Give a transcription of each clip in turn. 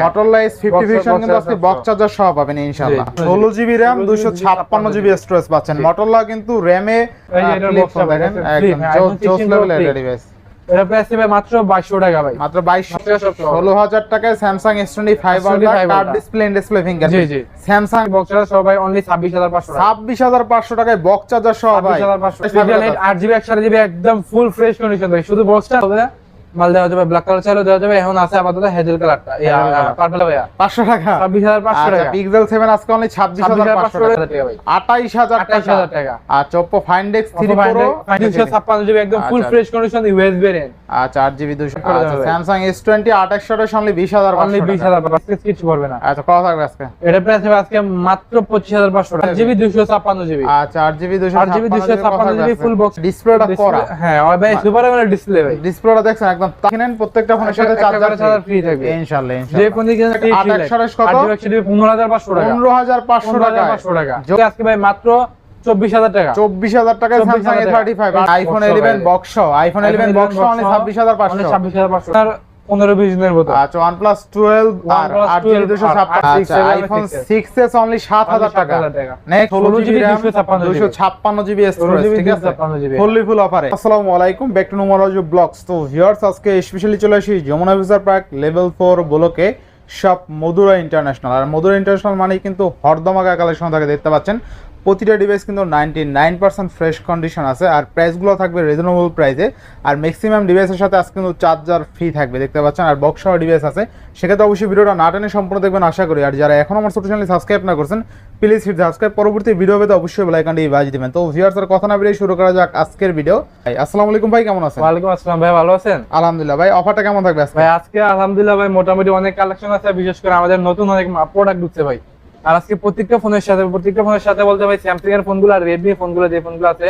Motorola S vision কিন্তু আজকে box charger সহ পাবেন ইনশাআল্লাহ। জি। ষোলো জিবি র্যাম দুশো জিবি স্টোরেজ পাচ্ছেন। মোটরলা কিন্তু র্যামে এই যে এটার box টা দেখেন? দেখেন, flip, একদম হ্যাঁ, জোস iPhone জোস 16 লেভেলের একটা ডিভাইস এটা প্রাইস হবে মাত্র 2200 টাকা ভাই। মাত্র বাইশ মাত্র সব সহ। ষোলো হাজার টাকায় Samsung S five S25 card ultra. Display display finger জি, জি। স্যামসাং বক্সটা সবাই অনলি 26500 টাকা। ছাব্বিশ হাজার পাঁচশো টাকায় বক্স চার্জার সহ ভাই। 26500 8 জিবি 128 জিবি একদম ফুল ফ্রেশ কন্ডিশন ভাই। শুধু বক্সটা হবে মাল দেওয়া যাবে ব্ল্যাক কালার চাইলেও দেওয়া যাবে এখন আছে আপাতত হেজেল কালারটা পার্পল ভাইয়া পাঁচশো টাকা। 26500 টাকা। পিক্সেল সেভেন আজকে অনলি ছাব্বিশ হাজার পাঁচশো 26500 টাকা। টাকা ভাই। আঠাইশ হাজার 28000 টাকা। টাকা আচ্ছা Oppo find X three Oppo Find pro 256 GB একদম ফুল আচ্ছা। ফ্রেশ কন্ডিশন ইউএস ভেরিয়েন্ট আচ্ছা আট জিবি দুশো করে স্যামসাং এস টোয়েন্টি আঠাশ আঠাশ অনলি বিশ হাজার অনলি পাঁচশো 20000 আজকে কিছু করবে না। আচ্ছা কত থাকবে আজকে? এটা প্রাইস হবে আজকে মাত্র 25500 টাকা। জিবি 256 জিবি আচ্ছা আট জিবি দুশো আট জিবি 256 জিবি ফুল বক্স ডিসপ্লেটা করা। হ্যাঁ ভাই সুপার ডিসপ্লে ভাই। ডিসপ্লেটা দেখছেন একদম কিনেন প্রত্যেকটা ফোনের সাথে চার্জার charger free থাকবে। ইনশাআল্লাহ যে ইনশাআল্লাহ কোন দিকে ফ্রি আট একশো আঠাশ কত? 15500 টাকা। পনেরো হাজার পাঁচশো টাকা 15500 টাকা। আজকে ভাই মাত্র 24000 টাকা। চব্বিশ হাজার টাকায় 24,000 স্যামসাং টাকা। থার্টি আইফোন Box সহ ইলেভেন ভাই। বক্স আইফোন ইলেভেন বক্স মানে ছাব্বিশ হাজার পাঁচশো। 26500 আর 15 20 দিনের মতো আচ্ছা ওয়ান প্লাস টুয়েলভ আর OnePlus 12 আর ছাপ্পান্ন আট আচ্ছা 6 আইফোন 6 সিক্স এস অনলি সাত হাজার টাকা। 7,000 টাকা। নেক্সট 16 জিবি 256 দুশো স্টোরেজ ঠিক আছে? ফুললি ফুল অফারে আসসালামু আলাইকুম ব্যাক টু নুমারাজু ব্লগস তো ভিউয়ার্স আজকে স্পেশালি চলে আসি যমুনা ভিসার পার্ক লেভেল ফোর ব্লকে সব মধুরা ইন্টারন্যাশনাল আর মধুরা ইন্টারন্যাশনাল মানেই কিন্তু হরদমাকা কালেকশন থাকে দেখতে পাচ্ছেন? প্রতিটা ডিভাইস কিন্তু ninety nine percent fresh condition আছে আর প্রাইসগুলো থাকবে রিজনেবল প্রাইসে আর ম্যাক্সিমাম ডিভাইসের সাথে আজকে কিন্তু চার্জার ফ্রি থাকবে দেখতে পাচ্ছেন? আর বক্স সহ ডিভাইস আছে। সেক্ষেত্রে অবশ্যই ভিডিওটা না টেনে সম্পূর্ণ দেখবেন আশা করি। আর যারা এখন আমার ছোট চ্যানেল সাবস্ক্রাইব না করছেন প্লিজ হিট সাবস্ক্রাইব পরবর্তী ভিডিও পেতে অবশ্যই বেলাইকানটি বাজ দিবেন। তো ভিউয়ার্সের কথা না বেরিয়ে শুরু করা যাক আজকের ভিডিও ভাই আসসালামু আলাইকুম ভাই কেমন আছেন? ওয়ালাইকুম আসসালাম ভাই ভালো আছেন? আলহামদুলিল্লাহ। ভাই অফারটা কেমন থাকবে আজকে? ভাই আজকে আলহামদুলিল্লাহ ভাই মোটামুটি অনেক কালেকশন আছে বিশেষ করে আমাদের নতুন অনেক প্রোডাক্ট ঢুকছে ভাই। আর আজকে প্রত্যেকটা ফোনের সাথে প্রত্যেকটা ফোনের সাথে বলতে ভাই স্যামসাং এর ফোনগুলো আর রেডমি ফোনগুলো যে ফোনগুলো আছে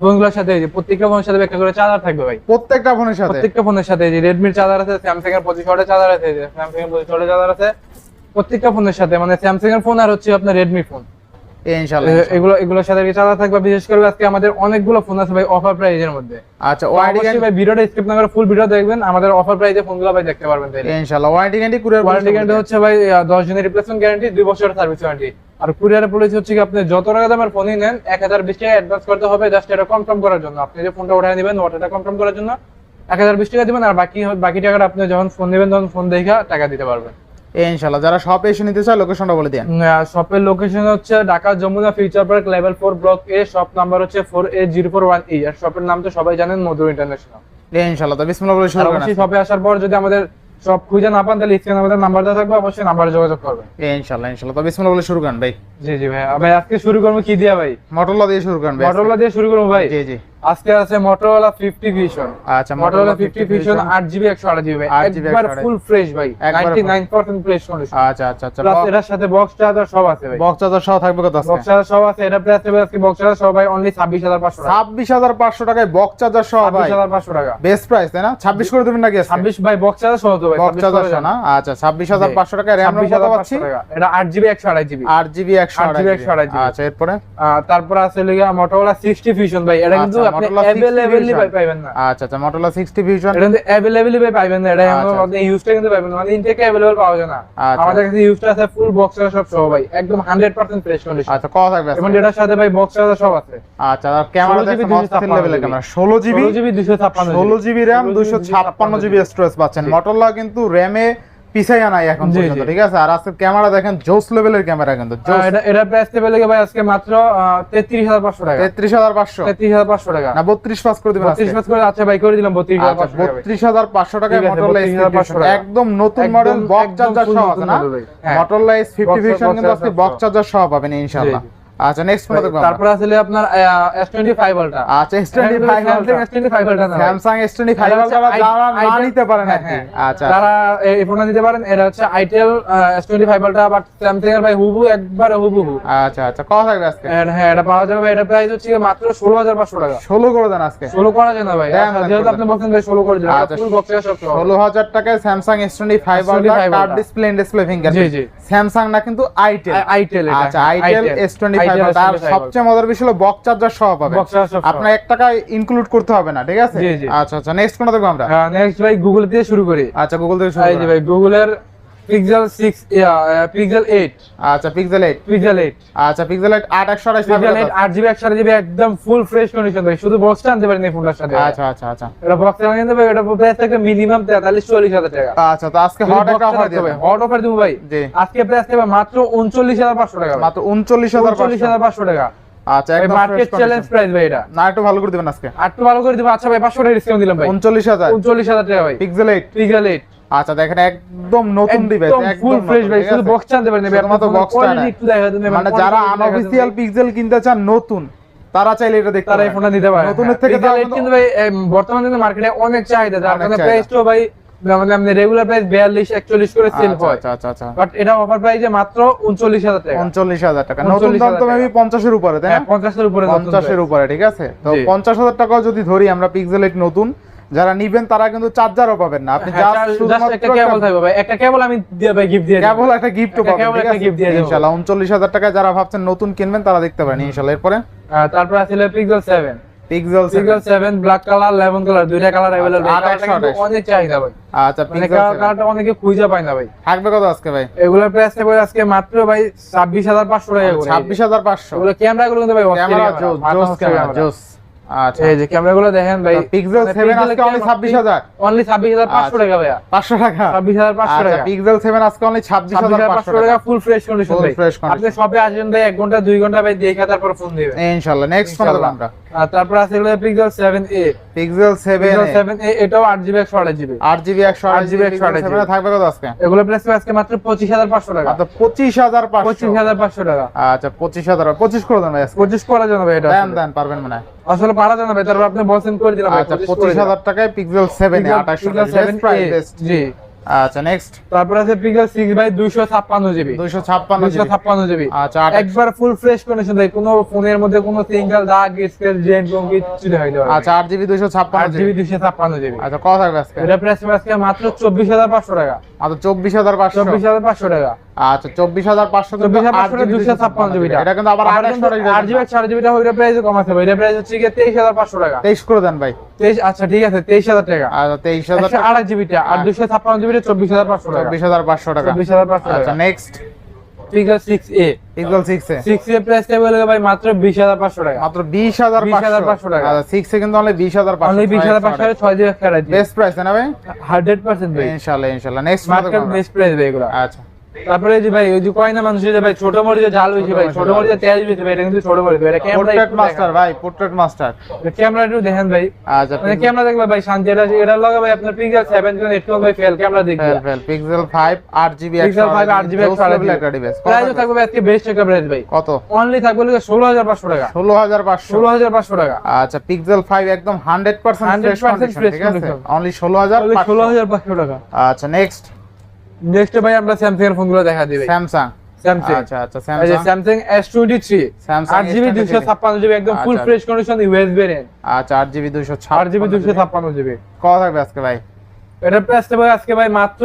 ফোনগুলোর সাথে প্রত্যেকটা ফোনের সাথে একটা করে চার্জার থাকবে ভাই। প্রত্যেকটা ফোনের সাথে? প্রত্যেকটা ফোনের সাথে যে রেডমির চার্জার আছে স্যামসাং এর পঁচিশ ওয়াটের চার্জার আছে স্যামসাং এর পঁচিশ ওয়াটের চার্জার আছে প্রত্যেকটা ফোনের সাথে মানে স্যামসাং এর ফোন আর হচ্ছে আপনার রেডমি ফোন ইনশাআল্লাহ এগুলো এগুলোর সাথে চার্জার থাকবে। বিশেষ করে আজকে আমাদের অনেকগুলো ফোন আছে ভাই অফার প্রাইজের মধ্যে। আচ্ছা ওয়ারেন্টি ভাই ভিডিওটা স্কিপ না করে ফুল ভিডিও দেখবেন। আমাদের অফার প্রাইজে ফোনগুলো ভাই দেখতে পারবেন তাইলে। ইনশাআল্লাহ warranty guarantee courier warranty guarantee হচ্ছে ভাই 10 দিনের রিপ্লেসমেন্ট গ্যারান্টি 2 বছরের সার্ভিস ওয়ারেন্টি আর কুরিয়ারের পলিসি হচ্ছে কি আপনি যত টাকা দামের ফোনই নেন 1020 টাকা অ্যাডভান্স করতে হবে জাস্ট এটা কনফার্ম করার জন্য। আপনি যে ফোনটা উঠায় নেবেন ওটাটা কনফার্ম করার জন্য 1020 টাকা দিবেন আর বাকি বাকি টাকাটা আপনি যখন ফোন নেবেন তখন ফোন দেখে টাকা দিতে পারবেন। ইনশাআল্লাহ যারা শপে এসে নিতে চায় লোকেশনটা বলে দেন। শপের লোকেশন হচ্ছে Dhaka Jamuna future park level 4 block A shop number হচ্ছে 48041 ই আর শপের নাম তো সবাই জানেন মধুর ইন্টারন্যাশনাল ইনশাআল্লাহ তো বিসমিল্লাহ বলে শুরু শপে আসার পর যদি আমাদের সব খুঁজে না পান তাহলে স্ক্রিনে আমাদের নাম্বার দেওয়া থাকবে অবশ্যই নাম্বারে যোগাযোগ করবেন। ইনশাআল্লাহ ইনশাআল্লাহ তো বিসমিল্লাহ বলে শুরু করেন ভাই। জি জি ভাই। ভাই আজকে শুরু করব কি দিয়া ভাই? মোটরলা দিয়ে শুরু করেন ভাই দিয়ে শুরু করব ভাই? জি জি। আজকে আছে মটোরোলা 50 ভিশন আচ্ছা মটোরোলা 50 ভিশন 8GB 128GB ভাই 8GB একবার ফুল ফ্রেশ ভাই 99% ফ্রেশ কন্ডিশন আচ্ছা আচ্ছা আচ্ছা। প্লাস এটার সাথে বক্স চার্জার সব আছে ভাই। বক্স চার্জার সহ থাকবে কত আজকে? বক্স চার্জার সব আছে এটা প্রাইস হবে আজকে বক্স চার্জার সব ভাই অনলি 26500 টাকা। ছাব্বিশ হাজার পাঁচশো টাকায় বক্স চার্জার সহ ভাই। 26500 টাকা। বেস্ট প্রাইস তাই না? ছাব্বিশ করে দেবেন নাকি আজকে? 26 ভাই বক্স চার্জার সহ তো ভাই বক্স 26 চার্জার সহ না? আচ্ছা ছাব্বিশ হাজার পাঁচশো টাকায় র্যাম রোম কত 26,500 পাচ্ছি? টাকা। এটা 8GB 128GB আট জিবি একশো 8GB আঠাশ 128 আচ্ছা এরপরে? তারপর আছে লিগা মটোরোলা 60 ভিশন ভাই এটা কিন্তু আপনি Motorola 60 অ্যাভেলেবলি Fusion। পাইবেন না আচ্ছা আচ্ছা মোটরলা সিক্সটি ভিশন এটা কিন্তু অ্যাভেলেবলি ভাই না এটা ইউজটা কিন্তু পাইবেন না মানে ইনটেক অ্যাভেলেবল পাওয়া যায় না। আমাদের কাছে ইউজটা আছে ফুল বক্স সব সহ ভাই একদম 100% ফ্রেশ কন্ডিশন আচ্ছা কত থাকবে এবং এটার সাথে ভাই বক্স সব আছে আচ্ছা আর ক্যামেরা 16 দেখছেন লেভেলের ক্যামেরা ষোলো জিবি 16GB 256 ষোলো জিবি র্যাম 16GB দুশো ছাপ্পান্ন জিবি স্টোরেজ পাচ্ছেন জি। মোটরলা কিন্তু র্যামে পিছাইয়া নাই এখন পর্যন্ত ঠিক আছে? আর আজকে ক্যামেরা দেখেন জোস লেভেলের ক্যামেরা কিন্তু এটা এটা প্রাইস টেবিল লেগে ভাই আজকে মাত্র আহ, 33500 টাকা। তেত্রিশ হাজার পাঁচশো। 33500 টাকা। না বত্রিশ পাস করে দিবেন 32 পাস করে আচ্ছা ভাই করে দিলাম 32500 টাকা। ভাই। বত্রিশ হাজার পাঁচশো টাকায় ঠিক মোটরলা এস 32,500 টাকা। একদম নতুন মডেল বক্স চার্জার সহ আছে না। হ্যাঁ। মোটরলা এস কিন্তু আজকে বক্স চার্জার সহ পাবেন ইনশাআল্লাহ। জি, আচ্ছা নেক্সট ফোন দেখব তারপর আসলে আপনার S25 আলটা আচ্ছা S25 আলটা S25 আলটা Samsung S25 আলটা হ্যাঁ, যারা না নিতে পারেন হ্যাঁ, না হ্যাঁ। আচ্ছা। তারা এই ফোনটা নিতে পারেন এটা হচ্ছে Itel S25 আলটা বাট Samsung এর ভাই হুবু একবার হুবু আচ্ছা আচ্ছা কত থাকবে আজকে? হ্যাঁ এটা পাওয়া যাবে এটা প্রাইস হচ্ছে মাত্র 16500 টাকা। 16 করে দেন আজকে। 16 আচ্ছা, করে দেন ভাই যেহেতু আপনি বলছেন ভাই 16 করে দেন আচ্ছা ফুল বক্সে সব 16000 টাকায় Samsung S25 ultra card display in display finger জি জি। Samsung না কিন্তু Itel Itel আচ্ছা Itel S25 আর সবচেয়ে মজার বিষয় হলো বক্স চার্জার সহ পাবেন। আপনার এক টাকা ইনক্লুড করতে হবে না ঠিক আছে। আচ্ছা আচ্ছা নেক্সট কোনটা দেখব আমরা? নেক্সট ভাই গুগল দিয়ে শুরু করি। আচ্ছা গুগল থেকে শুরু ভাই গুগলের পিক্সেল সিক্স পিক্সেল এইট আচ্ছা পিক্সেল এইট পিক্সেল এইট আচ্ছা পিক্সেল এইট আট একশো আঠাশ পিক্সেল এইট আট জিবি একশো জিবি একদম ফুল ফ্রেশ কন্ডিশন ভাই শুধু বক্সটা আনতে পারেন এই ফোনটার সাথে। আচ্ছা আচ্ছা আচ্ছা। এটা বক্স আনতে ভাই এটা প্রাইস থাকবে মিনিমাম তেতাল্লিশ চল্লিশ হাজার টাকা। আচ্ছা তো আজকে হট একটা অফার হট অফার দিব ভাই। জি। আজকে প্রাইস থাকবে মাত্র উনচল্লিশ হাজার পাঁচশো টাকা মাত্র উনচল্লিশ হাজার উনচল্লিশ হাজার পাঁচশো টাকা। আচ্ছা একদম মার্কেট চ্যালেঞ্জ প্রাইস ভাই এটা। না একটু ভালো করে দিবেন আজকে। আর একটু ভালো করে দিব। আচ্ছা ভাই পাঁচশো টাকা ডিসকাউন্ট দিলাম ভাই। উনচল্লিশ হাজার। উনচল্লিশ হাজার টাকা ভাই। পিক্সেল এইট পিক্সেল এইট আচ্ছা দেখেন একদম নতুন ডিভাইস একদম ফুল ফ্রেশ ভাই শুধু বক্স আনতে পারেন ভাই না। মানে যারা আনঅফিসিয়াল পিক্সেল কিনতে চান নতুন তারা চাইলে এটা দেখতে তারা এই ফোনটা নিতে পারে নতুনের থেকে 8 কিন্তু ভাই বর্তমানে মার্কেটে অনেক চাহিদা কারণে চাহিদা। প্রাইসটাও ভাই মানে আপনি রেগুলার প্রাইস 42 41 করে সেল আচ্ছা হয়। আচ্ছা আচ্ছা আচ্ছা। বাট এটা অফার প্রাইসে মাত্র 39000 টাকা। উনচল্লিশ হাজার টাকা। নতুন দাম তো টাকা। মেবি পঞ্চাশের উপরে তাই না? হ্যাঁ 50 এর উপরে নতুন পঞ্চাশের price। উপরে ঠিক আছে? তো জি। পঞ্চাশ হাজার টাকাও যদি ধরি আমরা পিক্সেল এইট নতুন যারা নিবেন তারা কিন্তু চার্জারও পাবেন না আপনি হ্যাঁ, জাস্ট চার- just শুধুমাত্র একটা কেবল থাকবে ভাই একটা কেবল আমি দিয়ে ভাই গিফট দিয়ে দেব কেবল একটা গিফট একটা পাবেন cable, ঠিক একটা আছে gift দিয়ে দেবো। ইনশাআল্লাহ উনচল্লিশ হাজার টাকা যারা ভাবছেন নতুন কিনবেন তারা দেখতে পারেন ইনশাআল্লাহ এরপরে তারপর আছে pixel 7 pixel pixel 7 black colour lemon colour দুইটা কালার अवेलेबल আচ্ছা, ভাই আর কালারটা কিন্তু 128 অনেক চাহিদা ভাই আচ্ছা মানে পিক্সেল কালারটা অনেকে খুঁজে পায় না ভাই থাকবে কত আজকে ভাই এগুলোর প্রাইস থাকবে আজকে মাত্র ভাই 26500 টাকা করে ছাব্বিশ হাজার পাঁচশো এগুলো ক্যামেরাগুলো কিন্তু ভাই ক্যামেরা জোস ক্যামেরা জোস আচ্ছা। এই যে ক্যামেরাগুলো দেখেন ভাই পিক্সেল সেভেন আজকে অনলি ছাব্বিশ হাজার। অনলি 26500 টাকা ভাইয়া। পাঁচশো টাকা। 26500 আচ্ছা টাকা। পিক্সেল সেভেন আজকে অনলি ছাব্বিশ হাজার 26500 টাকা ফুল ফ্রেশ কন্ডিশন ভাই। আপনি সবে আসবেন ভাই 1 ঘণ্টা 2 ঘণ্টা ভাই দেখে তারপর ফোন দিবেন। ইনশাআল্লাহ নেক্সট ফোন দেবো আমরা। তারপর আছে এগুলো pixel 7a pixel seven pixel 7a এটাও 8GB 128GB আট একশো আট 8GB, জিবি 128 সেভেন থাকবে কত আজকে? এগুলো প্রাইস আজকে মাত্র 25500 টাকা। আচ্ছা পঁচিশ হাজার পাঁচশো। 25500 টাকা। আচ্ছা পঁচিশ হাজার। পঁচিশ করে দেন ভাই আজকে। 25 করা ভাই এটা দেন দেন পারবেন মনে হয়। আসলে পারা ভাই তারপর আপনি বলছেন করে দিলাম আচ্ছা 25 করে পঁচিশ হাজার টাকায় পিক্সেল সেভেন Pixel- আঠাশশো Pixel 7a জি। আচ্ছা নেক্সট তারপর আছে পিক্সেল 6 বাই 256 জিবি দুইশো ছাপ্পান্ন 256 জিবি আচ্ছা একবার ফুল ফ্রেশ কন্ডিশন দেয়। কোনো ফোনের মধ্যে কোনো সিঙ্গেল দাগ স্ক্র্যাচ জেন কোনো কিছু দেখা যাবে আচ্ছা 8 জিবি দুইশো ছাপ্পান্ন আট জিবি দুইশো ছাপ্পান্ন জিবি আচ্ছা কত থাকবে আজকে। এটা প্রাইস আজকে মাত্র চব্বিশ হাজার পাঁচশো টাকা। মাত্র চব্বিশ হাজার পাঁচশো। চব্বিশ হাজার পাঁচশো টাকা। আচ্ছা চব্বিশ হাজার পাঁচশো চব্বিশ হাজার পাঁচশো টাকা দুইশো ছাপ্পান্ন জিবিটা এটা কিন্তু আবার আট জিবি চার জিবিটা ওইটা প্রাইস কম আছে এটা প্রাইস হচ্ছে গিয়ে তেইশ হাজার পাঁচশো টাকা। তেইশ করে দেন ভাই। তেইশ আচ্ছা ঠিক আছে তেইশ হাজার টাকা। আচ্ছা তেইশ হাজার আড়াই জিবিটা আর দুইশো ছাপ্পান্ন জিবিটা চব্বিশ হাজার পাঁচশো টাকা। চব্বিশ হাজার পাঁচশো টাকা। চব্বিশ হাজার পাঁচশো আচ্ছা next Pixel six A Pixel six A six A price table ভাই মাত্র বিশ হাজার পাঁচশো টাকা। মাত্র বিশ হাজার 20,500 টাকা। আচ্ছা সিক্স এ কিন্তু অনলি বিশ হাজার পাঁচশো। অনলি বিশ হাজার পাঁচশো টাকা ছয় জিবি বেস্ট প্রাইস না ভাই? হান্ড্রেড পার্সেন্ট ভাই। ইনশাআল্লাহ ইনশাআল্লাহ নেক্সট মার্কেট বেস্ট প্রাইস ভাই এগুলো। আচ্ছা। তারপরে যে ভাই ওই যে কয় না মানুষের যে ভাই ছোট মরিচে ঝাল বেশি ভাই ছোট মরিচে তেল বেশি ভাই এটা কিন্তু ছোট মরিচ ভাই এটা ক্যামেরা পোর্ট্রেট মাস্টার ভাই পোর্ট্রেট মাস্টার ক্যামেরা একটু দেখেন ভাই। আচ্ছা মানে ক্যামেরা দেখলে ভাই শান্তি এটা এটা লগে ভাই আপনার পিক্সেল 7 জন 8 ভাই ফেল ক্যামেরা দেখবে। ফেল ফেল পিক্সেল 5 8 জিবি পিক্সেল 5 8 জিবি একটা ডিভাইস প্রাইস থাকবে আজকে বেস্ট একটা প্রাইস ভাই। কত? অনলি থাকবে হলো 16500 টাকা। 16500 16500 টাকা। আচ্ছা পিক্সেল 5 একদম 100% ফ্রেশ 100% কন্ডিশন ঠিক আছে। অনলি অনলি 16500 16500 টাকা। আচ্ছা নেক্সট নেক্সট ভাই আমরা স্যামসাং এর ফোনগুলো দেখা দিই স্যামসাং স্যামসাং আচ্ছা আচ্ছা Samsung Samsung S23 Samsung 8 GB S23 256 GB একদম ফুল আচ্ছা। ফ্রেশ কন্ডিশন আচ্ছা 8 জিবি 256 8 জিবি 256 জিবি কত থাকবে আজকে ভাই? এটা প্রাইস ভাই আজকে ভাই মাত্র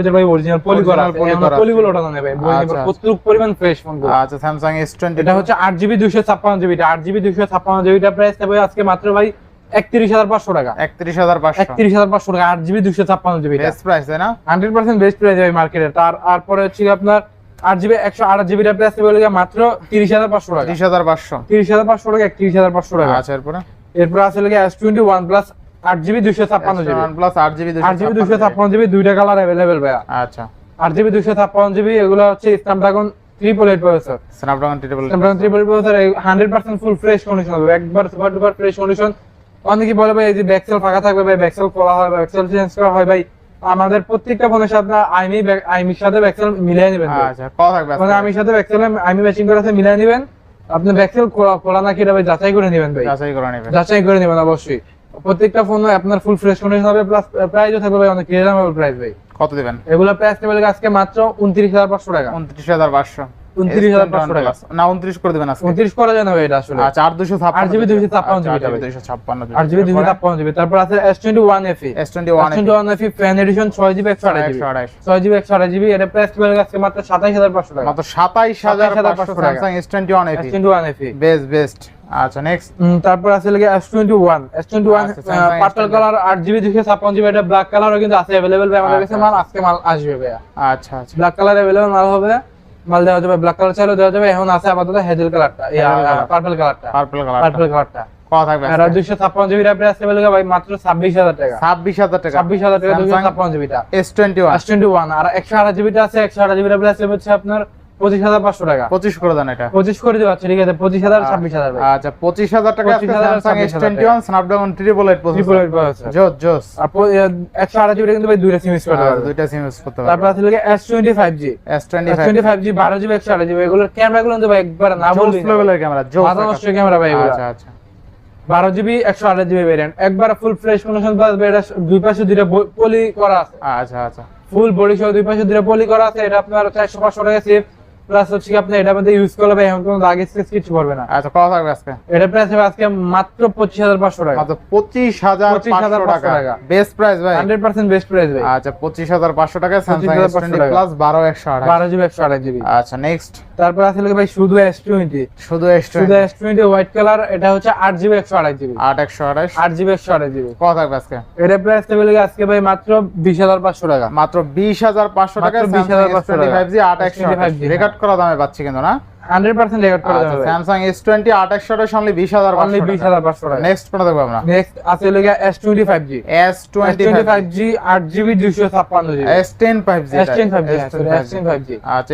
ভিতরে ভাই অরিজিনাল পলি করা আছে। আমরা পলিগুলো ওঠানো নেই ভাই। প্রচুর পরিমাণ ফ্রেশ ফোনগুলো আচ্ছা স্যামসাং S22 এটা হচ্ছে আট জিবি দুইশো ছাপ্পান্ন জিবি আট জিবি দুইশো ছাপ্পান্ন জিবিটা প্রাইস থাকবে আজকে মাত্র ভাই একত্রিশ হাজার পাঁচশো টাকা। 31500 একত্রিশ হাজার পাঁচশো টাকা আট জিবি দুইশো ছাপ্পান্ন জিবি বেস্ট প্রাইস তাই না? হান্ড্রেড পার্সেন্ট বেস্ট প্রাইস ভাই মার্কেটে তার তারপরে হচ্ছে আপনার আট জিবি একশো আট হলো মাত্র তিরিশ হাজার পাঁচশো টাকা। 30500 তিরিশ হাজার পাঁচশো টাকা একত্রিশ হাজার পাঁচশো টাকা। আচ্ছা এরপরে? এরপর আছে হলো এস টোয়েন্টি ওয়ান প্লাস আট জিবি দুইশো ছাপ্পান্ন জিবি। OnePlus 8GB আট জিবি দুইশো ছাপ্পান্ন জিবি দুইটা কালার অ্যাভেলেবেল ভাইয়া। আচ্ছা। আট জিবি দুইশো ছাপ্পান্ন জিবি এগুলো হচ্ছে Snapdragon triple eight processor Snapdragon triple Snapdragon triple processor hundred percent full fresh condition হবে। একবার সুপার ডুপার ফ্রেশ কন্ডিশন অনেকে বলে ভাই এই যে ব্যাকসেল ফাঁকা থাকবে ভাই ব্যাকসেল খোলা হয় ব্যাকসেল চেঞ্জ করা হয় ভাই আমাদের প্রত্যেকটা ফোনের সাথে আইমি আইমির সাথে ব্যাকসেল মিলিয়ে নেবেন। আচ্ছা থাকবে মানে আমির সাথে ব্যাকসেল আইমি ম্যাচিং করে আছে মিলিয়ে নেবেন। আপনি ব্যাকসেল খোলা খোলা নাকি এটা ভাই যাচাই করে নেবেন ভাই। যাচাই করে নেবেন। যাচাই করে নেবেন অবশ্যই। প্রত্যেকটা ফোন আপনার ফুল ফ্রেশ কন্ডিশন হবে প্লাস প্রাইসও থাকবে ভাই অনেক রিজনেবল প্রাইস ভাই। কত দিবেন? এগুলো প্রাইস টেবিল আজকে মাত্র উনত্রিশ হাজার পাঁচশো টাকা। উনত্রিশ হাজার পাঁচশো। উনত্রিশ হাজার পাঁচশো টাকা। না উনত্রিশ করে দিবেন আজকে। উনত্রিশ করা যায় না ভাই এটা আসলে। আচ্ছা আট দুশো ছাপ্পান্ন আট GB 256 আচ্ছা, আট যাবে। GB দুইশো জিবি দুশো ছাপ্পান্ন জিবি। তারপর আছে S twenty one FE S twenty one S twenty one FE fan edition ছয় জিবি একশো আঠাশ জিবি। এটা প্রাইস টেবিল আজকে মাত্র সাতাইশ হাজার পাঁচশো টাকা। মাত্র সাতাইশ হাজার 27,500 পাঁচশো টাকা। One S FE one FE best best আচ্ছা নেক্সট তারপর আছে লাগে S twenty one S twenty one আচ্ছা, Samsung পার্পল কালার আট জিবি দুশো ছাপ্পান্ন জিবি এটা ব্ল্যাক কালারও কিন্তু আছে অ্যাভেলেবেল আমাদের কাছে আচ্ছা, মাল আজকে মাল আসবে ভাইয়া। আচ্ছা আচ্ছা। ব্ল্যাক কালার অ্যাভেলেবেল মাল হবে মাল দেওয়া যাবে ব্ল্যাক কালার চাইলেও দেওয়া যাবে এখন আছে আপাতত হেজেল কালারটা। পার্পল কালারটা পার্পল কালার পার্পল কালারটা কত থাকবে আর ভাই মাত্র টাকা। টাকা। টাকা জিবিটা আর জিবিটা আছে হচ্ছে আপনার পঁচিশ হাজার পাঁচশো টাকা। পঁচিশ করে দেন এটা। পঁচিশ করে দেওয়া আছে ঠিক আছে পঁচিশ হাজার ছাব্বিশ হাজার আচ্ছা পঁচিশ হাজার টাকা Samsung S twenty one Snapdragon triple eight triple eight জোস জোস। আর প- এ, একশো আঠাশ জিবিটা কিন্তু ভাই দুইটা সিম ইউজ করতে আচ্ছা, পারবে। দুইটা সিম ইউজ করতে তারপর আছে S twenty five G S twenty five G বারো জিবি একশো আঠাশ জিবি এগুলোর ক্যামেরাগুলো কিন্তু ভাই একবার না বলবি লেভেলের ক্যামেরা জোস মাথা নষ্ট ক্যামেরা ভাই আচ্ছা আচ্ছা। বারো জিবি একশো আঠাশ জিবি ভ্যারিয়েন্ট একবার ফুল ফ্রেশ কন্ডিশন পাবে এটা দুই পাশে দুইটা পলি করা আছে। আচ্ছা আচ্ছা। ফুল বডি সহ দুই পাশে দুইটা পলি করা আছে এটা আপনার চারশো পাঁচশো টাকা সেফ প্লাস হচ্ছে কি আপনি এটার মধ্যে ইউজ করলে ভাই এখন কোনো দাগ স্কেচ কিছু করবে না। আচ্ছা কত থাকবে আজকে? এটা প্রাইস হবে আজকে মাত্র পঁচিশ হাজার পাঁচশো টাকা। মাত্র পঁচিশ হাজার 25,500 পাঁচশো টাকা। বেস্ট প্রাইস ভাই। হান্ড্রেড পার্সেন্ট বেস্ট প্রাইস ভাই। আচ্ছা পঁচিশ হাজার পাঁচশো টাকা স্যামসাং এস 25,500 টোয়েন্টি টাকা। প্লাস বারো একশো আঠাশ। বারো জিবি একশো আঠাশ জিবি। আচ্ছা নেক্সট তারপর আছে লোকে ভাই শুধু এস টোয়েন্টি শুধু এস শুধু এস টোয়েন্টি হোয়াইট কালার এটা হচ্ছে আট জিবি একশো আঠাশ জিবি আট একশো আঠাশ আট জিবি একশো আঠাশ জিবি কত থাকবে আজকে? এটা প্রাইস টেবিল আজকে ভাই মাত্র বিশ হাজার পাঁচশো টাকা। মাত্র বিশ হাজার পাঁচশো টাকা মাত্র 20,500 টাকা। ফাইভ জি আট একশো 25G রেকর্ড করা দামে পাচ্ছি কিন্তু না? হান্ড্রেড পার্সেন্ট রেকর্ড করে আচ্ছা অনলি অনলি টাকা। নেক্সট কোন দেখব আমরা? নেক্সট আছে লেগে আচ্ছা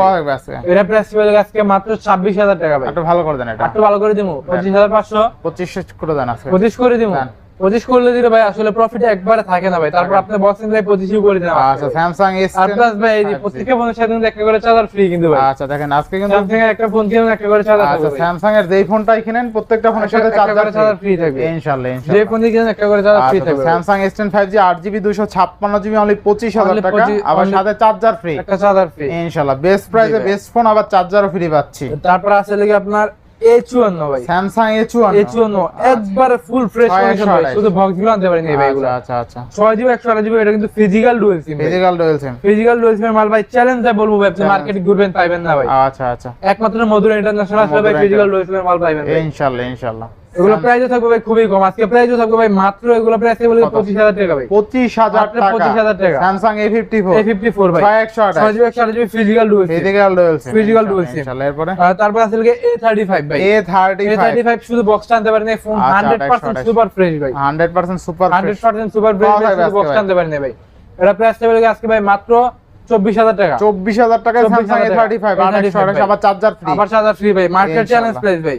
কত আজকে? এটা প্রাইস আজকে মাত্র ছাব্বিশ হাজার টাকা ভাই। একটু ভালো করে দেন এটা। একটু ভালো করে দিব পঁচিশ হাজার পাঁচশো। পঁচিশ করে দেন আজকে। পঁচিশ করে দিব দেন। পঁচিশ করলে দিলে ভাই আসলে প্রফিট একবারে থাকে না ভাই। তারপর আপনি বক্সিং ভাই পঁচিশই করে দেন আচ্ছা স্যামসাং এস আর প্লাস ভাই এই যে প্রত্যেকটা ফোনের সাথে কিন্তু একটা করে চার্জার ফ্রি কিন্তু ভাই। আচ্ছা দেখেন আজকে কিন্তু স্যামসাং এর একটা ফোন কিনুন একটা করে চার্জার আচ্ছা স্যামসাং এর যেই ফোনটাই কিনেন প্রত্যেকটা ফোনের সাথে চার্জার চার্জার ফ্রি থাকবে। ইনশাআল্লাহ যে ফোন কিনুন একটা করে চার্জার ফ্রি আচ্ছা থাকবে Samsung S ten five G আট জিবি দুশো ছাপ্পান্ন জিবি অনলি পঁচিশ হাজার Only টাকা 25 আবার সাথে চার্জার ফ্রি একটা চার্জার ফ্রি ইনশাআল্লাহ বেস্ট প্রাইসে বেস্ট ফোন আবার চার্জারও ফ্রি পাচ্ছি। তারপর আছে লেগে আপনার এ চুয়ান্ন ভাই। স্যামসাং এ এ একবারে ফুল ফ্রেশ ছয় কন্ডিশন একশো ভাই। শুধু বক্সগুলো আনতে পারেনি ভাই এগুলো আচ্ছা আচ্ছা। জিবি এটা কিন্তু physical dual SIM physical dual SIM physical dual সিমের মাল ভাই চ্যালেঞ্জ বলব ভাই মার্কেটে ঘুরবেন পাইবেন না ভাই। আচ্ছা আচ্ছা। একমাত্র মধুর ইন্টারন্যাশনাল আসলে ভাই ফিজিক্যাল মাল পাইবেন ভাই। ইনশাআল্লাহ ইনশাআল্লাহ এগুলো প্রাইসও থাকবে ভাই খুবই কম। আজকে প্রাইসও থাকবে ভাই মাত্র এগুলো প্রাইস বলে কত? পঁচিশ হাজার টাকা ভাই। পঁচিশ হাজার মাত্র টাকা। 25,000 টাকা। এ ফিফটি ফোর ভাই। ছয় একশো আঠাশ। ছয় জিবি একশো আঠাশ GB physical dual SIM physical dual SIM dual SIM। ইনশাআল্লাহ এরপরে? তারপর আছে এ থার্টি ভাই। A thirty A thirty five শুধু বক্স আনতে পারেন ফোন আচ্ছা, হান্ড্রেড পার্সেন্ট 128 সুপার ফ্রেশ ভাই। Hundred percent super hundred percent super fresh শুধু বক্স পারেন ভাই। এটা প্রাইস লেভেল আজকে ভাই মাত্র চব্বিশ হাজার টাকা। চব্বিশ হাজার টাকায় 24,000 টাকা। আবার চার্জার ফ্রি আবার চার্জার ফ্রি ভাই মার্কেট। চ্যালেঞ্জ প্রাইস ভাই।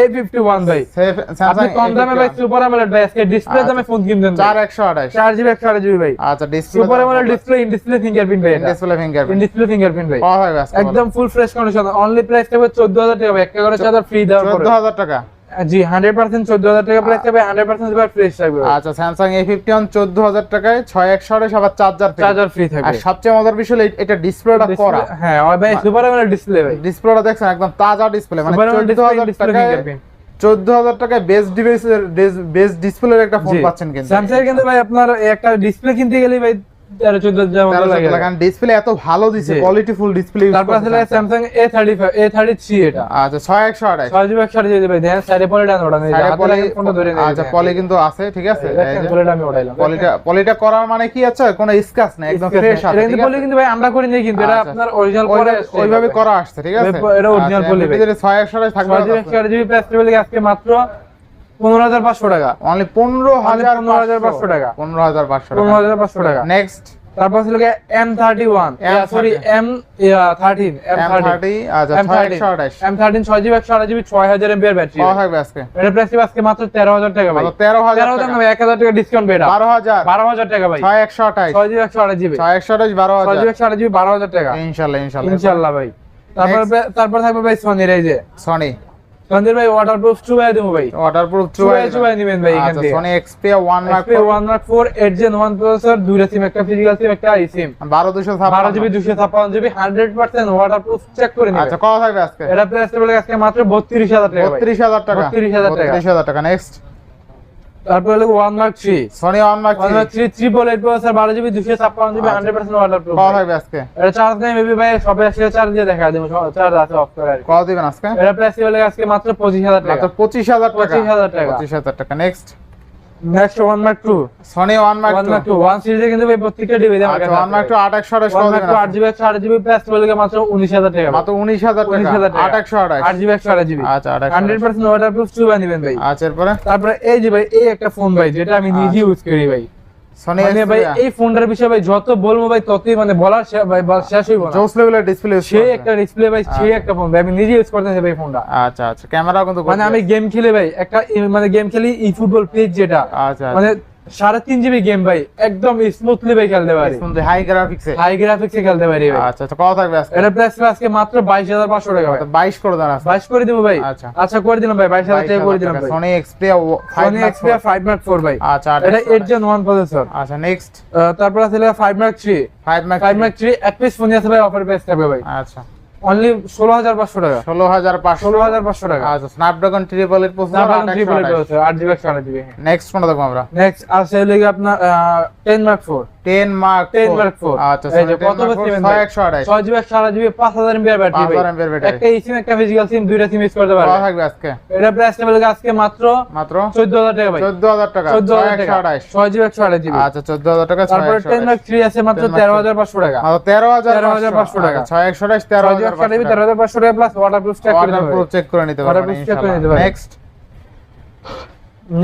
A51 ভাই। আপনি কম দামে ভাই সুপার AMOLED ভাই আজকে ডিসপ্লে দামে ফোন কিনবেন 4128 4GB 128GB ভাই। আচ্ছা display super AMOLED display in display fingerprint ভাই ডিসপ্লে ফিঙ্গারপ্রিন্ট ডিসপ্লে ফিঙ্গারপ্রিন্ট ভাই। পাওয়া একদম full fresh condition only price টাকা 14000 টাকা ভাই। একটা করে ফ্রি দেওয়ার পরে। 14000 টাকা। জি হান্ড্রেড পার্সেন্ট চোদ্দ হাজার টাকা প্রাইস থাকবে হান্ড্রেড পার্সেন্ট ফ্রেশ থাকবে। আচ্ছা ওয়ান চোদ্দ হাজার টাকায় ছয় একশো আঠাশ আবার চার্জার ফ্রি চার্জার ফ্রি আর সবচেয়ে মজার বিষয় হলো এটা ডিসপ্লেটা করা। হ্যাঁ ভাই সুপার ডিসপ্লে ভাই। ডিসপ্লেটা দেখছেন একদম তাজা ডিসপ্লে মানে সুপার আমলেড চোদ্দ ডিসপ্লে হাজার ডিসপ্লে টাকায় ফিঙ্গারপ্রিন্ট চোদ্দ হাজার টাকায় বেস্ট ডিভাইসের বেস্ট ডিসপ্লের একটা ফোন পাচ্ছেন কিন্তু। স্যামসাং কিন্তু ভাই আপনার একটা ডিসপ্লে কিনতে গেলে ভাই ডিসপ্লে এত ভালো দিছে কোয়ালিটি ফুল ডিসপ্লে তারপর আসলে Samsung A thirty five A thirty three এটা। আচ্ছা ভাই দেখেন সাইডে পলে ডান ফোনটা ধরে নেই আচ্ছা পলি কিন্তু আছে ঠিক আছে? পলেটা আমি ওঠাইলাম পলিটা পলিটা করার মানে কি আছে? কোনো স্ক্র্যাচ নেই একদম ফ্রেশ আছে এটা কিন্তু পলি ভাই আমরা করি নাই কিন্তু এটা আচ্ছা। আপনার অরিজিনাল ওইভাবে- করা আসছে ঠিক আছে? এটা- পলি থাকবে আজকে মাত্র পনেরো হাজার পাঁচশো টাকা। অনলি পনেরো হাজার পনেরো হাজার পাঁচশো টাকা। পনেরো হাজার পাঁচশো পনেরো হাজার পাঁচশো টাকা। নেক্সট তারপর ছিল M thirty one sorry M thirteen M M thirty thirty আচ্ছা এম ছয় একশো আঠাশ। এম থার্টিন ছয় জিবি একশো আট জিবি ছয় হাজার এমবিআর ব্যাটারি। থাকবে আজকে। এটা প্রাইস আজকে মাত্র তেরো হাজার টাকা ভাই? তেরো হাজার এক হাজার টাকা ডিসকাউন্ট পেয়ে বারো হাজার। বারো হাজার টাকা ভাই। ছয় একশো আঠাশ। ছয় জিবি একশো জিবি ছয় একশো আঠাশ বারো হাজার। জিবি একশো আট জিবি বারো হাজার টাকা। ইনশাল্লাহ ইনশাল্লাহ। ইনশাল্লাহ ভাই। তারপর তারপর থাকবে ভাই সনির এই যে। সনি সনির ভাই ওয়াটারপ্রুফ চুবাই দেবো ভাই। ওয়াটারপ্রুফ চুবাই চুবাই নেবেন ভাই এখান থেকে সনি এক্সপিয়া ওয়ান লাখ XP 104 8 জেন 1 প্রসেসর দুইটা সিম একটা ফিজিক্যাল সিম একটা আই সিম বারো দুশো 12 জিবি 256 জিবি 100% ওয়াটারপ্রুফ চেক করে নিবেন। আচ্ছা কত থাকবে আজকে? এটা প্রাইস বলে আজকে মাত্র 32000 টাকা ভাই। বত্রিশ হাজার টাকা। 32,000 টাকা। বত্রিশ হাজার টাকা। নেক্সট তারপর হলো 1 mark 3 Sony one mark 1 Mark 3 388 processor 12 GB 256 GB আচ্ছা। 100% ওয়াটারপ্রুফ কত থাকবে আজকে? এটা চার্জ নেই মেবি ভাই সবে আসলে চার্জ দিয়ে দেখা দেবো। চার্জ আছে অফ করে কত দিবেন আজকে? এটা প্রাইস আজকে মাত্র 25000 টাকা মাত্র পঁচিশ হাজার টাকা। 25,000 টাকা। পঁচিশ হাজার টাকা। Next next 1 Mark 2 Sony one lakh 1 Mark 2 1 সিরিজে কিন্তু ভাই প্রত্যেকটা ডিভাইসে আমার আচ্ছা কাছে ওয়ান টু আট একশো আঠাশ কত 1 Mark দিবেন 2 8 জিবি 108 জিবি প্রাইস বলে মাত্র 19000 টাকা। মাত্র উনিশ হাজার উনিশ হাজার টাকা। আট একশো আঠাশ। আট জিবি একশো আঠাশ জিবি আচ্ছা আট হান্ড্রেড পার্সেন্ট ওয়াটারপ্রুফ চুবা নিবেন ভাই। আচ্ছা এরপরে? তারপরে এই যে ভাই এই একটা ফোন ভাই যেটা আমি নিজে ইউজ করি ভাই। মানে ভাই এই ফোনটার বিষয়ে ভাই যত বলব ভাই ততই মানে বলার ভাই শেষ হইব না। জোস লেভেলের ডিসপ্লে সেই একটা ডিসপ্লে ভাই সেই একটা ফোন ভাই আমি নিজে ইউজ করতেছি ভাই ফোনটা আচ্ছা আচ্ছা ক্যামেরা কিন্তু মানে আমি গেম খেলি ভাই একটা মানে গেম খেলি ই ফুটবল পেজ যেটা। আচ্ছা। মানে সাড়ে তিন জিবি গেম ভাই একদম স্মুথলি ভাই খেলতে পারি। হাই গ্রাফিক্সে হাই গ্রাফিক্সে খেলতে পারি আচ্ছা আচ্ছা কত থাকবে আজকে? এটা প্রাইস আজকে মাত্র বাইশ হাজার পাঁচশো টাকা ভাই। করে দিব ভাই। আচ্ছা। আচ্ছা করে দিলাম ভাই টাকা করে দিলাম ভাই। Sony Xperia Sony Xperia 5 Mark 4 ভাই। আচ্ছা আট এটা একশো 8 Gen 1 প্রসেসর আচ্ছা নেক্সট তারপর আছে 5 Mark 3 ফাইভ ম্যাক্স 5 Mark 3 এক পিস ফোন আছে ভাই অফার প্রাইস থাকবে ভাই। আচ্ছা। অনলি 16500 টাকা। ষোলো হাজার পাঁচশো। 16500 টাকা। আচ্ছা Snapdragon triple eight Snapdragon 3 processor processor 8 GB 128 GB next কোনটা দেখব আমরা। নেক্সট আছে লাগে আপনার 10 Mark 4 টেন মার্ক 10 Mark 4 আচ্ছা এই যে কত? ছয় একশো 6 GB 128 GB 5000 MB battery. 5000 mAh battery. একটা সিম একটা ফিজিক্যাল সিম দুইটা সিম ইউজ করতে পারবে। থাকবে আজকে। এটা প্রাইস লেভেল আজকে মাত্র মাত্র 14000 টাকা ভাই। চোদ্দ হাজার টাকা 14000 ছয় টাকা। একশো আঠাশ। 6 জিবি 128 জিবি। আচ্ছা চোদ্দ হাজার টাকা ছয় তারপর একশো 10 Mark 3 আছে মাত্র 10 Mark 3 13500 টাকা। মাত্র তেরো হাজার 13,500 টাকা। ছয় একশো আঠাশ তেরো হাজার তেরো হাজার পাঁচশো টাকা প্লাস ওয়াটারপ্রুফ চেক করে নিতে প্রুফ চেক করে নিতে পারবেন পারবেন। নেক্সট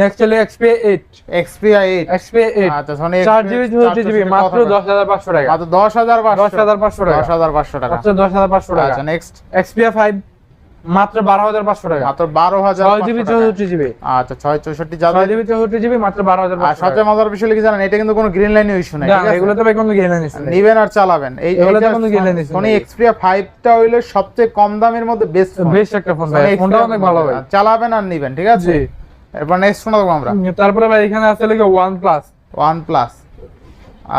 নেক্সট চলে XP eight Xperia eight XP eight আচ্ছা সনি চার জিবি চৌষট্টি জিবি মাত্র দশ হাজার পাঁচশো টাকা। মাত্র দশ হাজার দশ হাজার পাঁচশো টাকা। দশ হাজার পাঁচশো টাকা। আচ্ছা দশ হাজার পাঁচশো টাকা। আচ্ছা নেক্সট এক্সপিয়া ফাইভ মাত্র বারো হাজার পাঁচশো টাকা। মাত্র বারো হাজার ছয় জিবি চৌষট্টি জিবি। আচ্ছা ছয় চৌষট্টি ছয় জিবি চৌষট্টি জিবি মাত্র বারো হাজার আর সবচেয়ে মজার বিষয় কি জানেন এটা কিন্তু কোনো গ্রিন লাইন ইস্যু নাই এগুলো তো ভাই কোনো গেলে নিস নিবেন আর চালাবেন। এই এগুলো তো কোনো গেলে নিচ্ছে সনি না। এক্সপিয়া ফাইভটা হইলে সবচেয়ে কম দামের মধ্যে বেস্ট বেশ একটা ফোন ভাই ফোনটা অনেক ভালো ভাই। চালাবেন আর নিবেন ঠিক আছে? এরপর নেক্সট শোনা দেবো আমরা। তারপরে ভাই এখানে আছে লাগে ওয়ান প্লাস ওয়ান প্লাস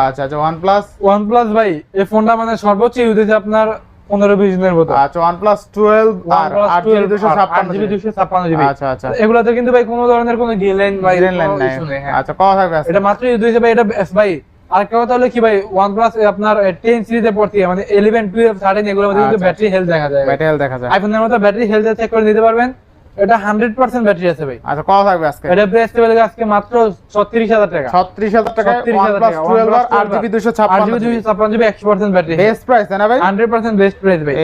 আচ্ছা আচ্ছা ওয়ান প্লাস ওয়ান প্লাস ভাই এই ফোনটা মানে সর্বোচ্চ ইউজ হয়েছে আপনার পনেরো বিশ দিনের মতো আচ্ছা ওয়ান প্লাস টুয়েলভ আর আট জিবি দুশো ছাপ্পান্ন জিবি। দুশো ছাপ্পান্ন জিবি। আচ্ছা আচ্ছা। এগুলোতে কিন্তু ভাই কোনো ধরনের কোনো বা লাইন নাই। আচ্ছা থাকবে এটা মাত্র ভাই এটা ভাই। কথা হলো কি ভাই ওয়ান প্লাস আপনার টেন সিরিজে পড়তে মানে ইলেভেন টুয়েলভ থার্টিন এগুলোর মধ্যে কিন্তু ব্যাটারি হেলথ দেখা যায়। ব্যাটারি দেখা যায়। আইফোনের মতো ব্যাটারি হেলথ চেক করে নিতে পারবেন। এটা হান্ড্রেড পার্সেন্ট ব্যাটারি আছে ভাই। আচ্ছা কত থাকবে আজকে? এটা প্রাইস লেভেল আজকে মাত্র ছত্রিশ হাজার টাকা। টাকা 36,000 টাকা, টুয়েলভ আর 1+12 আট জিবি দুশো আট ছাপ্পান্ন জিবি দুইশো ছাপ্পান্ন জিবি একশো পার্সেন্ট ব্যাটারি বেস্ট প্রাইস না ভাই? বেস্ট প্রাইস ভাই।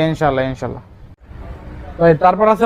তারপর আছে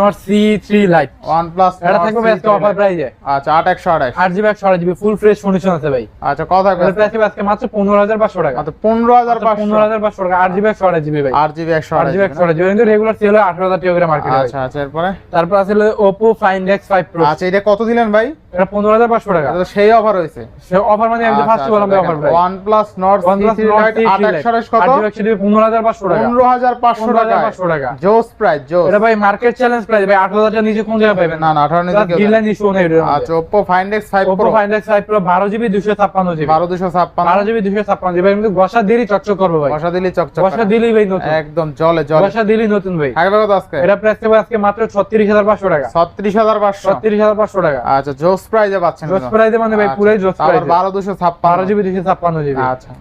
Nord C three Lite one এটা থাকবে আজকে অফার প্রাইজে আচ্ছা আট একশো আঠাশ আট জিবি একশো আট জিবি ফুল ফ্রেশ কন্ডিশন আছে ভাই। আচ্ছা কত থাকবে প্রাইস আজকে মাত্র পনেরো হাজার পাঁচশো টাকা। পনেরো হাজার পনেরো হাজার পাঁচশো টাকা। আট জিবি একশো আট জিবি ভাই। আট জিবি একশো আট আঠাশ জিবি একশো আট জিবি। কিন্তু রেগুলার সেল হয় আঠারো হাজার টাকা করে মার্কেটে আচ্ছা আচ্ছা এরপরে? তারপর আছে Oppo Find X five Pro আচ্ছা এটা কত দিলেন ভাই? এটা পনেরো হাজার পাঁচশো টাকা। এটা সেই অফার হয়েছে। সে অফার মানে আমি ফার্স্ট বললাম offer price OnePlus Nord OnePlus Nord C3 আট একশো কত? আট জিবি একশো জিবি পনেরো হাজার পাঁচশো টাকা। পনেরো হাজার পাঁচশো পনেরো হাজার টাকা পাঁচশো টাকা। জোস প্রাইস জোস এটা ভাই মার্কেট চ্যালেঞ্জ প্রাইস ভাই আঠারো হাজার নিচে কোন জায়গায় পাবেন না না আঠারো নিচে কেউ গিরলাইন ইস্যু নেই আচ্ছা গসা চকচক করব ভাই। বসা দিলি চকচক গসা দিলেই ভাই নতুন। একদম জলে জলে। গসা দিলেই নতুন ভাই। থাকবে কত আজকে? এটা প্রাইস আজকে মাত্র ছত্রিশ হাজার পাঁচশো টাকা। ছত্রিশ হাজার পাঁচশো। ছত্রিশ হাজার পাঁচশো টাকা। আচ্ছা জোস প্রাইজে পাচ্ছেন জোস প্রাইজে মানে ভাই পুরাই জোস প্রাইজ প্রাইজে বারো দুশো ছাপ্পান্ন জিবি দুশো ছাপ্পান্ন জিবি আচ্ছা।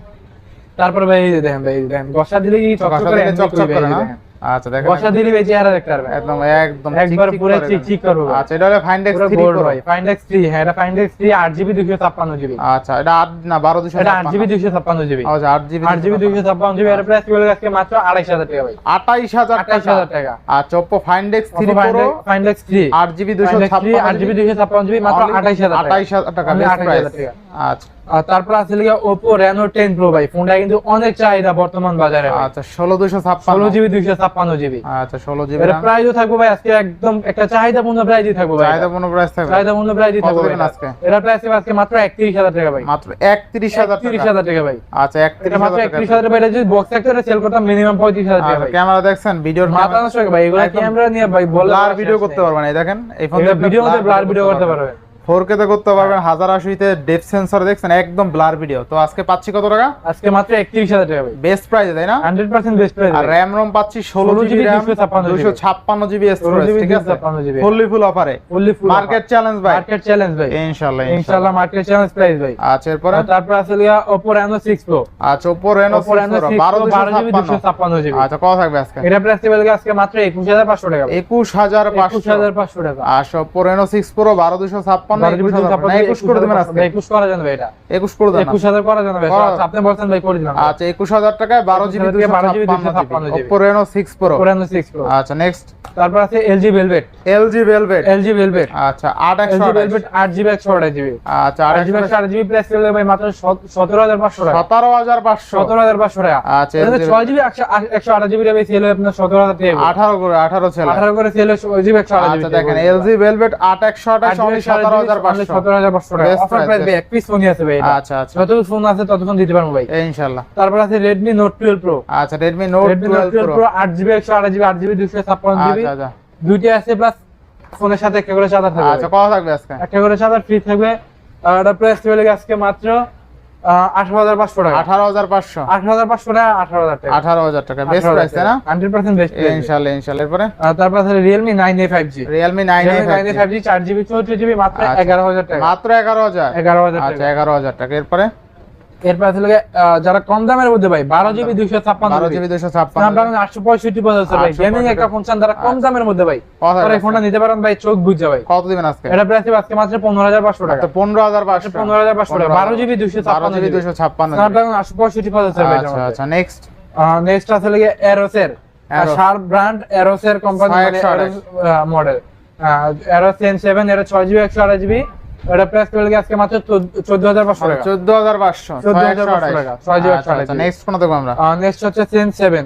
তারপর ভাই দেখেন ভাই দেখেন গসা দিলেই চকচক করে চকচক করে না। আচ্ছা দেখেন গসা দিলেই ভাই চেহারা দেখতে পারবে একদম একদম একবার পুরো চিক চিক করবে। আচ্ছা এটা হলো ফাইন্ড এক্স পুরো থ্রি গোল্ড প্রো ভাই ফাইন্ড এক্স হ্যাঁ এটা ফাইন্ড এক্স থ্রি আট জিবি দুশো ছাপ্পান্ন জিবি। আচ্ছা এটা আট না বারো দুশো এটা আট জিবি দুশো ছাপ্পান্ন জিবি। আচ্ছা আট জিবি আট জিবি দুশো ছাপ্পান্ন প্রাইস আজকে মাত্র আড়াইশ হাজার টাকা ভাই। আটাইশ হাজার আঠাইশ টাকা। হাজার টাকা আচ্ছা Oppo Find X three Pro Find X three আট জিবি দুশো আট জিবি দুশো ছাপ্পান্ন মাত্র আঠাইশ হাজার টাকা। আটাইশ হাজার টাকা বেস্ট প্রাইস টাকা। আচ্ছা। আর তারপর আছে লিগা Oppo Reno 10 Pro ভাই। ফোনটা কিন্তু অনেক চাহিদা বর্তমান বাজারে আচ্ছা ষোলো দুশো ছাপ্পান্ন। ষোলো জিবি দুইশো ছাপ্পান্ন জিবি। আচ্ছা ষোলো জিবি এর প্রাইসও থাকবে ভাই আজকে একদম একটা চাহিদাপূর্ণ প্রাইসই থাকবে ভাই। চাহিদা পনেরো প্রাইস থাকবে। চাহিদাপূর্ণ প্রাইসই কত থাকবে আজকে? এটা প্রাইস আজকে মাত্র একত্রিশ হাজার টাকা ভাই। মাত্র একত্রিশ হাজার একত্রিশ টাকা হাজার টাকা ভাই। আচ্ছা এটা একত্রিশ মাত্র হাজার একত্রিশ টাকা। হাজার টাকা। এটা যদি বক্স সেক্টরে সেল করতাম মিনিমাম পঁয়ত্রিশ হাজার টাকা আচ্ছা ভাই। ক্যামেরা দেখছেন? ভিডিওর মাথা নষ্ট ভাই। এগুলো ক্যামেরা নিয়ে ভাই বলে ব্লার ভিডিও করতে পারবেন এই দেখেন এই ফোন দিয়ে ভিডিও মধ্যে ব্লার ভিডিও করতে পারবে। ফোর কে তে করতে পারবেন হাজার আশিতে ডেপ সেন্সর দেখছেন একদম ব্লার ভিডিও তো আজকে পাচ্ছি কত টাকা? আজকে মাত্র একত্রিশ হাজার টাকা বেস্ট প্রাইস তাই না? হান্ড্রেড পার্সেন্ট বেস্ট প্রাইস আর র্যাম রোম পাচ্ছি ষোলো 16 জিবি র্যাম দুশো ছাপ্পান্ন জিবি স্টোরেজ ঠিক আছে? ফুললি ফুল অফারে ফুললি ফুল মার্কেট চ্যালেঞ্জ ভাই। মার্কেট চ্যালেঞ্জ ভাই। ইনশাআল্লাহ ইনশাআল্লাহ। মার্কেট চ্যালেঞ্জ প্রাইস ভাই। আচ্ছা এরপরে? তারপর আছে লিয়া Oppo Reno 6 Pro আচ্ছা Oppo Reno Oppo Reno 6 বারো Pro দুশো 12 জিবি ছাপ্পান্ন 256 জিবি আচ্ছা কত থাকবে আজকে? এটা প্রাইস থাকবে আজকে মাত্র 21500 টাকা একুশ হাজার পাঁচশো। 21500 টাকা। আর Oppo Reno 6 Pro বারো দুশো ছাপ্পান্ন 12 জিবি একুশ হাজার না, একুশ করে দেবেন আজকে। 21 করা যাবে এটা। একুশ করে দেন 21000 করা যাবে আচ্ছা, আপনি বলছেন ভাই করে দিলাম আচ্ছা একুশ হাজার টাকায় বারো জিবি 21,000 দুশো 12 জিবি ছাপ্পান্ন 256 GB. Oppo Reno 6 Pro Oppo Reno 6 Pro আচ্ছা নেক্সট তারপর আছে LG Velvet LG Velvet LG Velvet আচ্ছা আট একশো LG Velvet 8GB 128GB আচ্ছা আট 8GB 128GB প্লাস করলে ভাই মাত্র 17500 টাকা। সতেরো হাজার পাঁচশো। 17500 টাকা। আচ্ছা এটা LG 6GB 128GB রে ভাই সেল হয় আপনার 17000 টাকা আঠারো করে আঠারো ছেলে। 18 করে সেল হয় 6GB 128GB আচ্ছা দেখেন LG Velvet আট একশো আঠাশ সতেরো আচ্ছা তারপর আছে Redmi Note twelve Pro Redmi Note Pro আট জিবি একশো আট জিবি আট জিবি দুশো ছাপ্পান্ন জিবি আচ্ছা আচ্ছা। দুইটা আছে প্লাস ফোনের সাথে একটা করে চার্জার থাকবে আচ্ছা কত থাকবে আজকে? একটা করে চার্জার ফ্রি থাকবে। আর প্রাইস চলে আজকে মাত্র আঠারো হাজার পাঁচশো টাকা। আঠারো হাজার পাঁচশো। আঠারো হাজার পাঁচশো টাকা আঠারো হাজার টাকা। আঠারো হাজার টাকা। বেস্ট প্রাইস তাই না? হান্ড্রেড পার্সেন্ট বেস্ট ইনশাল্লাহ ইনশাল্লাহ। এরপরে? তারপর আছে Realme nine A five G Realme nine nine A five G চার জিবি চৌত্রিশ জিবি মাত্র আচ্ছা। এগারো হাজার টাকা। মাত্র এগারো হাজার। এগারো হাজার আচ্ছা এগারো হাজার টাকা। এরপরে? এরপর আছে যারা কম দামের মধ্যে ভাই বারো জিবি দুইশো ছাপ্পান্ন বারো জিবি দুশো ছাপ্পান্ন আটশো পঁয়ষট্টি পঁচাত্তর ভাই। গেমিং একটা ফোন চান তারা কম দামের মধ্যে ভাই এই ফোনটা নিতে পারেন ভাই চোখ বুঝছে ভাই। কত দিবেন আজকে? এটা প্রাইস আজকে মাত্র পনেরো হাজার পাঁচশো টাকা। পনেরো হাজার পাঁচশো পনেরো হাজার পাঁচশো টাকা। বারো জিবি দুইশো ছাপ্পান্ন জিবি দুশো ছাপ্পান্ন আটশো পঁয়ষট্টি পঁচাত্তর ভাই আচ্ছা আচ্ছা নেক্সট নেক্সট আছে লাগে এরোসের। শার্প ব্র্যান্ড এরোসের কোম্পানি মডেল এরোস সেভেন এটা ছয় জিবি একশো আঠাশ জিবি এটা প্রাইস পড়বে আজকে মাত্র 14500 টাকা। 14500 14500 টাকা 6000 টাকা নেক্সট কোন দেখব আমরা? নেক্সট হচ্ছে চেন 7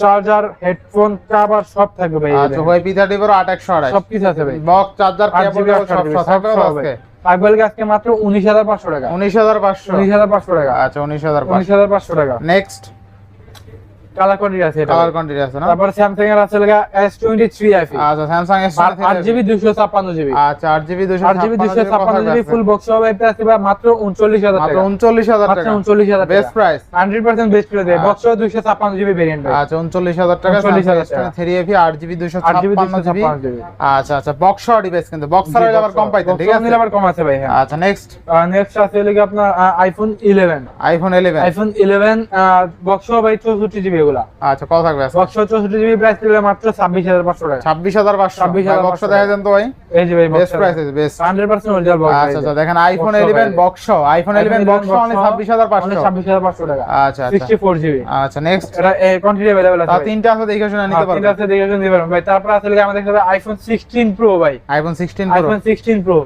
চার্জার হেডফোন কভার সব থাকবে ভাই আচ্ছা ভাই পি থার্টি প্রো আট একশো আঠাশ সব কিছু আছে ভাই। বক্স চার্জার কেবল সব থাকবে আজকে? পাইবেল আজকে মাত্র উনিশ হাজার পাঁচশো টাকা। উনিশ হাজার পাঁচশো। উনিশ হাজার পাঁচশো টাকা। আচ্ছা উনিশ হাজার উনিশ পাঁচশো হাজার পাঁচশো টাকা। নেক্সট কালার কোয়ান্টিটি আছে এটা। কালার কোয়ান্টিটি আছে না? তারপর স্যামসাং এর আছে লাগা এস টোয়েন্টি আচ্ছা স্যামসাং এস আট জিবি দুশো ছাপ্পান্ন জিবি আচ্ছা আট জিবি দুশো আট জিবি দুশো ছাপ্পান্ন জিবি ফুল বক্স হবে এটা আছে মাত্র উনচল্লিশ হাজার মাত্র টাকা। উনচল্লিশ হাজার মাত্র টাকা। উনচল্লিশ হাজার best price hundred percent best করে দেয়। বক্স দুশো ছাপ্পান্ন জিবি ভেরিয়েন্ট আচ্ছা উনচল্লিশ হাজার টাকা 39,000 টাকা। থ্রি এফি আট জিবি দুশো আট জিবি ছাপ্পান্ন দুশো জিবি ছাপ্পান্ন জিবি আচ্ছা আচ্ছা বক্স ডিভাইস কিন্তু। বক্স ছাড়া আবার কম পাইতেন ঠিক আছে? আবার কম আছে ভাই হ্যাঁ। আচ্ছা নেক্সট নেক্সট আছে কি আপনার iPhone eleven iPhone eleven iPhone eleven box ভাই চৌষট্টি জিবি এগুলা। আচ্ছা কত থাকবে? বক্স চৌষট্টি জিবি প্রাইস ছিল মাত্র ছাব্বিশ হাজার পাঁচশো টাকা। ছাব্বিশ হাজার পাঁচশো। 26,500 বক্স দেখা দেন তো ভাই? এই যে ভাই best price best hundred percent original box আচ্ছা আচ্ছা দেখেন আইফোন Box ইলেভেন সহ বক্স আইফোন ইলেভেন বক্স পাঁচশো। ছাব্বিশ হাজার টাকা। আচ্ছা আচ্ছা। সিক্সটি ফোর জিবি আচ্ছা নেক্সট এটা কোয়ান্টিটি অ্যাভেলেবল আছে তিনটা আছে দেখে শুনে নিতে হ্যাঁ, তিনটা আছে দেখে শুনে নিতে পারবেন। ভাই তারপর আমাদের কাছে আইফোন সিক্সটিন প্রো ভাই। IPhone sixteen Pro iPhone sixteen Pro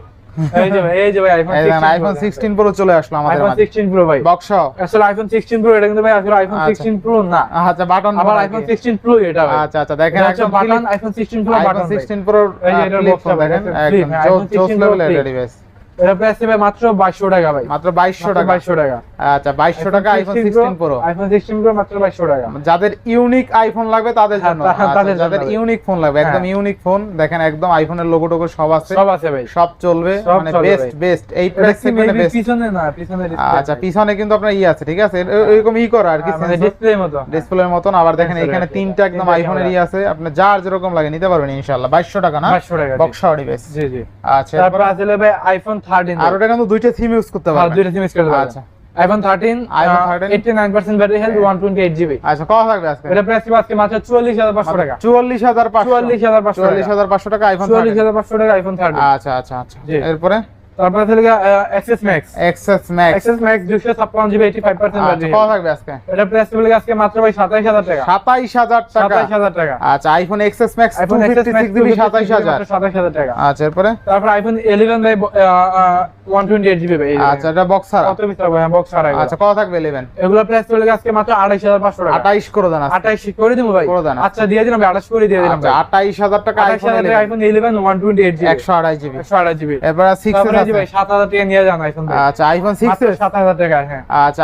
এই যে এই যে ভাই আইফোন এই দেখেন আইফোন সিক্সটিন প্রো চলে আসলো আমাদের আইফোন মাঝে। সিক্সটিন প্রো ভাই। বক্স আসলে আইফোন সিক্সটিন প্রো এটা কিন্তু ভাই আসলে আইফোন আচ্ছা। সিক্সটিন প্রো না। আচ্ছা বাটন আবার আইফোন সিক্সটিন প্রো এটা ভাই। আচ্ছা আচ্ছা দেখেন একদম button iPhone sixteen Pro iPhone button sixteen Pro এই যে এটার box দেখেন একদম হ্যাঁ, জোস 16 লেভেলের ডিভাইস এটা প্রাইস হবে মাত্র বাইশশো টাকা ভাই। মাত্র বাইশশো টাকা। বাইশশো টাকা। আচ্ছা বাইশশো টাকা iPhone sixteen Pro iPhone sixteen Pro মাত্র বাইশশো টাকা। যাদের ইউনিক আইফোন লাগবে তাদের হ্যাঁ, জন্য। তা- তাদের জন্য যাদের ইউনিক ফোন লাগবে একদম হ্যাঁ। ইউনিক ফোন দেখেন একদম আইফোনের লোগো টোগো সব আছে। সব আছে ভাই। সব চলবে মানে বেস্ট বেস্ট এই প্রাইস সেগমেন্টে বেস্ট পিছনে না পিছনে আচ্ছা পিছনে কিন্তু আপনার ই আছে ঠিক আছে? এরকম ই করা আর কি মানে ডিসপ্লে মতো। ডিসপ্লের মতন। আবার দেখেন এখানে তিনটা একদম আইফোনের ই camera। আছে। আপনি যার যেরকম লাগে নিতে পারবেন ইনশাআল্লাহ। বাইশশো টাকা না? বাইশশো টাকা জি। বক্স ডিভাইস জি জি। আচ্ছা তারপর আছে ভাই আইফোন থার্টিন আর ওটা কিন্তু দুইটা সিম ইউজ করতে পারবে দুইটা সিম ইউজ করতে পারবে আচ্ছা। IPhone thirteen iPhone 13 eighty nine percent battery health one twenty eight GB আচ্ছা কত থাকবে আজকে? এটা প্রাইস আজকে মাত্র চুয়াল্লিশ হাজার পাঁচশো টাকা? চুয়াল্লিশ হাজার পাঁচশো। চুয়াল্লিশ হাজার পাঁচশো চুয়াল্লিশ টাকা হাজার পাঁচশো টাকা আইফোন চুয়াল্লিশ হাজার পাঁচশো টাকা আইফোন থার্টি আচ্ছা আচ্ছা আচ্ছা। এরপরে? তারপরে হলো XS Max XS Max XS Max 256 GB 85% battery আচ্ছা, কত থাকবে আজকে? এটা প্রাইস থাকবে আজকে মাত্র ভাই 27000 টাকা। 27000 টাকা। 27000 টাকা। আচ্ছা iPhone XS Max iPhone XS Max GB 27000 27000 টাকা। আচ্ছা এরপরে? তারপরে আইফোন 11 ভাই 128 জিবি ভাই। আচ্ছা এটা বক্স কত পিস থাকবে হ্যাঁ বক্স আচ্ছা কত থাকবে 11 এগুলো প্রাইস থাকবে আজকে মাত্র 28500 টাকা। 28 করে দেন 28 করে দিব ভাই। করে দেন আচ্ছা দিয়ে দিন আমি 28 করে দিয়ে দিলাম আচ্ছা 28000 টাকা iPhone 11 iPhone 11 128 GB. 128 GB. 128 GB. এরপর 6 আচ্ছা। আচ্ছা,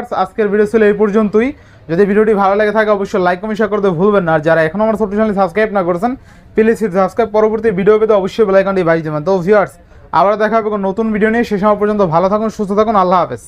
আচ্ছা, আজকের ভিডিও ছিল এই পর্যন্তই। যদি ভিডিওটি ভালো লাগে থাকে অবশ্যই লাইক কমেন্ট শেয়ার করতে ভুলবেন না। আর যারা এখন আমার ছোট সাবস্ক্রাইব না করেছেন প্লিজ সাবস্ক্রাইব পরবর্তী ভিডিও পেতে অবশ্যই বেল আইকনটি দেবেন। তো আবার দেখা হবে নতুন ভিডিও নিয়ে। সে সময় পর্যন্ত ভালো থাকুন সুস্থ থাকুন। আল্লাহ হাফেজ।